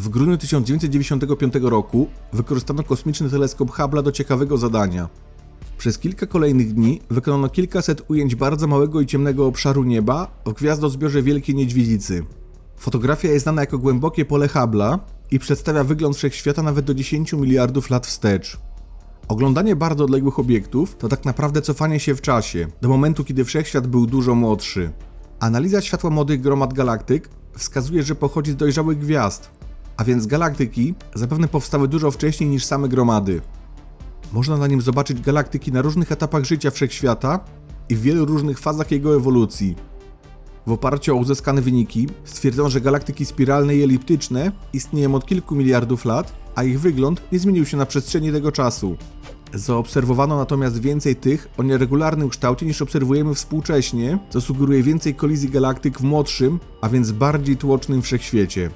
W grudniu 1995 roku wykorzystano kosmiczny teleskop Hubble'a do ciekawego zadania. Przez kilka kolejnych dni wykonano kilkaset ujęć bardzo małego i ciemnego obszaru nieba w gwiazdozbiorze Wielkiej Niedźwiedzicy. Fotografia jest znana jako głębokie pole Hubble'a i przedstawia wygląd wszechświata nawet do 10 miliardów lat wstecz. Oglądanie bardzo odległych obiektów to tak naprawdę cofanie się w czasie, do momentu kiedy wszechświat był dużo młodszy. Analiza światła młodych gromad galaktyk wskazuje, że pochodzi z dojrzałych gwiazd, a więc galaktyki zapewne powstały dużo wcześniej niż same gromady. Można na nim zobaczyć galaktyki na różnych etapach życia wszechświata i w wielu różnych fazach jego ewolucji. W oparciu o uzyskane wyniki stwierdzono, że galaktyki spiralne i eliptyczne istnieją od kilku miliardów lat, a ich wygląd nie zmienił się na przestrzeni tego czasu. Zaobserwowano natomiast więcej tych o nieregularnym kształcie niż obserwujemy współcześnie, co sugeruje więcej kolizji galaktyk w młodszym, a więc bardziej tłocznym wszechświecie.